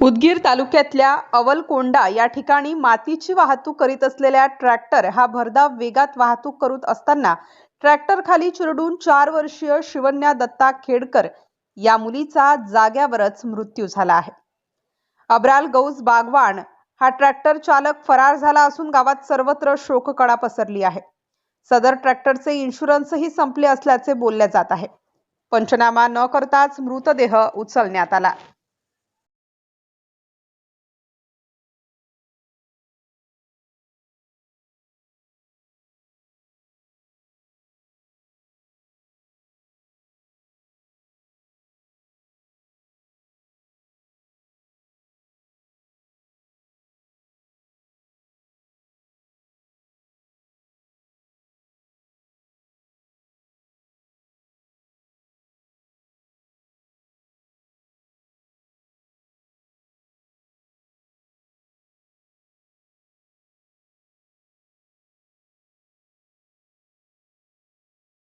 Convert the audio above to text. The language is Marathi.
उदगीर तालुक्यातल्या अवलकोंडा या ठिकाणी मातीची वाहतूक करीत असलेल्या ट्रॅक्टर हा भरधाव वेगात वाहतूक करत असताना ट्रॅक्टर खाली चिरडून चार वर्षीय शिवन्या दत्ता खेडकर या मुलीचा जाग्यावरच मृत्यू झाला आहे. अब्राल गौस बागवान हा ट्रॅक्टर चालक फरार झाला असून गावात सर्वत्र शोककळा पसरली आहे. सदर ट्रॅक्टरचे इन्शुरन्सही संपले असल्याचे बोलले जात आहे. पंचनामा न करताच मृतदेह उचलण्यात आला.